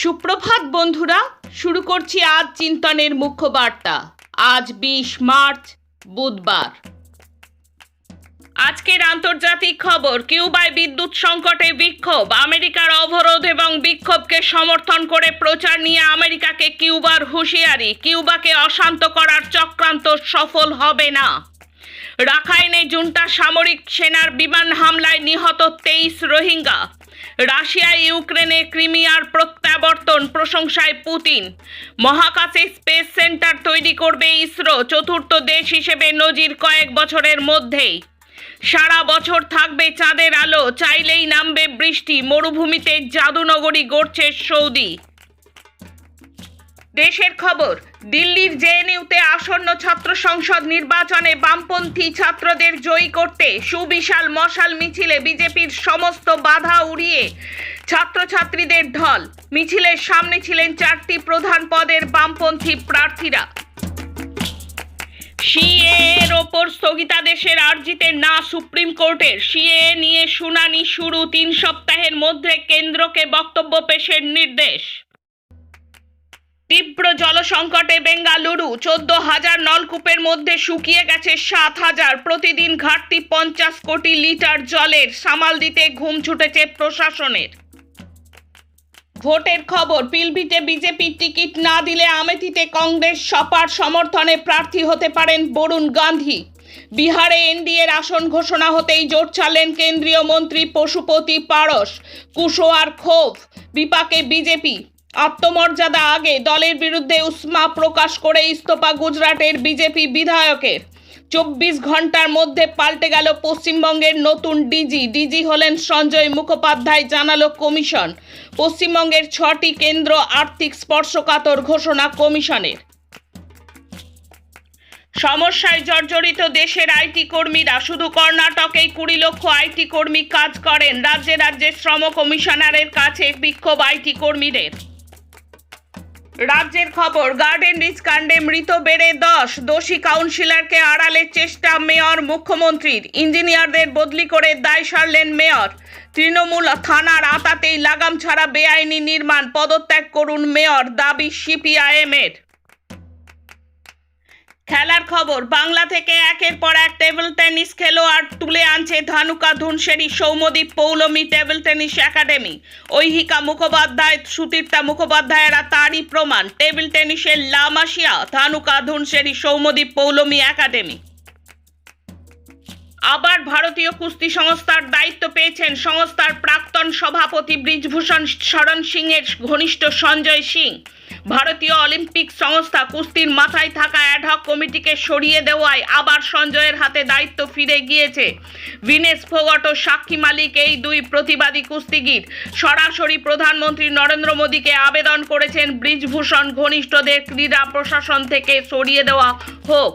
সুপ্রভাত বন্ধুরা, শুরু করছি আজ চিন্তনের মুখ্য বার্তা আজ বিশ মার্চ, বুধবার। আজকের আন্তর্জাতিক খবর, কিউবায় বিদ্যুৎ সংকটে বিক্ষোভ, আমেরিকার অবরোধ এবং বিক্ষোভকে সমর্থন করে প্রচার নিয়ে আমেরিকাকে কিউবার হুঁশিয়ারি, কিউবাকে অশান্ত করার চক্রান্ত সফল হবে না। রাখাইনে জুন্টা সামরিক সেনার বিমান হামলায় নিহত তেইশ রোহিঙ্গা। রাশিয়া ইউক্রেনে ক্রিমিয়ার প্রত্যাবর্তন প্রশংসায় পুতিন। মহাকাশে স্পেস সেন্টার তৈরি করবে ইসরো, চতুর্থ দেশ হিসেবে নজির কয়েক বছরের মধ্যেই। সারা বছর থাকবে চাঁদের আলো, চাইলেই নামবে বৃষ্টি, মরুভূমিতে জাদুনগরী গড়ছে সৌদি। দেশের খবর, দিল্লির জেএনইউতে আসন্ন ছাত্র সংসদ নির্বাচনে বামপন্থী ছাত্রদের জয়ী করতে সুবিশাল মশাল মিছিলে বিজেপির সমস্ত বাধা উড়িয়ে ছাত্রছাত্রীদের ঢল। মিছিলের সামনে ছিলেন চারটি প্রধান পদের বামপন্থী প্রার্থীরা। সিএ এর ওপর স্থগিতাদেশের আর্জিতে না সুপ্রিম কোর্টের সিএ নিয়ে শুনানি শুরু তিন সপ্তাহের মধ্যে কেন্দ্রকে বক্তব্য পেশের নির্দেশ। তীব্র জলসংকটে বেঙ্গালুরু চোদ্দ হাজার নলকূপের মধ্যে শুকিয়ে গেছে সাত হাজার প্রতিদিন ঘাটতি পঞ্চাশ কোটি লিটার জলের সামাল দিতে ঘুম ছুটেছে প্রশাসনের। ভোটের খবর পিলভিতে বিজেপির টিকিট না দিলে আমেথিতে কংগ্রেস সপার সমর্থনে প্রার্থী হতে পারেন বরুণ গান্ধী। বিহারে এনডিএর আসন ঘোষণা হতেই জোট ছাড়লেন কেন্দ্রীয় মন্ত্রী পশুপতি পারস। কুশোয়ার ক্ষোভ, বিপাকে বিজেপি। আত্মমর্যাদা আগে দলের বিরুদ্ধে উষ্মা প্রকাশ করে ইস্তফা গুজরাটের বিজেপি বিধায়কের। চব্বিশ ঘণ্টার মধ্যে পাল্টে গেল পশ্চিমবঙ্গের নতুন ডিজি। ডিজি হলেন সঞ্জয় মুখোপাধ্যায়, জানালো কমিশন। পশ্চিমবঙ্গের ছটি কেন্দ্র আর্থিক স্পর্শকাতর ঘোষণা কমিশনের। সমস্যায় জর্জরিত দেশের আইটি কর্মীরা শুধু কর্ণাটকেই কুড়ি লক্ষ আইটি কর্মী কাজ করেন। রাজ্যে রাজ্যে শ্রম কমিশনারের কাছে বিক্ষোভ আইটি কর্মীদের। রাজ্যের খবর, গার্ডেন রিচ কাণ্ডে মৃত বেড়ে দশ। দোষী কাউন্সিলরকে আড়ালের চেষ্টা মেয়র মুখ্যমন্ত্রীর। ইঞ্জিনিয়ারদের বদলি করে দায় সারলেন মেয়র। তৃণমূল থানার আতাতেই লাগাম ছাড়া বেআইনি নির্মাণ, পদত্যাগ করুন মেয়র, দাবি সিপিআইএম এর খেলার খবর, বাংলা থেকে একের পর এক টেবিল টেনিস খেলোয়াড় তুলে আনছে Dhanuka Dhunseri Soumadip Poulami table tennis academy. Aihika Mukhopadhyay Sutirtha মুখোপাধ্যায়েরা তারই প্রমাণ, table টেনিসের La Masia, Dhanuka Dhunseri Soumadip Poulami academy. আবার ভারতীয় কুস্তি সংস্থার দায়িত্ব পেয়েছেন সংস্থার প্রাক্তন সভাপতি ব্রিজভূষণ শরণ সিং এর ঘনিষ্ঠ সঞ্জয় সিং। ভারতীয় অলিম্পিক সংস্থা কুস্তির মাথায় থাকা অ্যাডহক কমিটিকে সরিয়ে দেওয়ায় আবার সঞ্জয়ের হাতে দায়িত্ব ফিরে গিয়েছে। ভিনেস ফোগট ও সাক্ষী মালিক এই দুই প্রতিবাদী কুস্তিগির। সরাসরি প্রধানমন্ত্রী নরেন্দ্র মোদীকে আবেদন করেছেন ব্রিজভূষণ ঘনিষ্ঠদের ক্রীড়া প্রশাসন থেকে সরিয়ে দেওয়া হোক।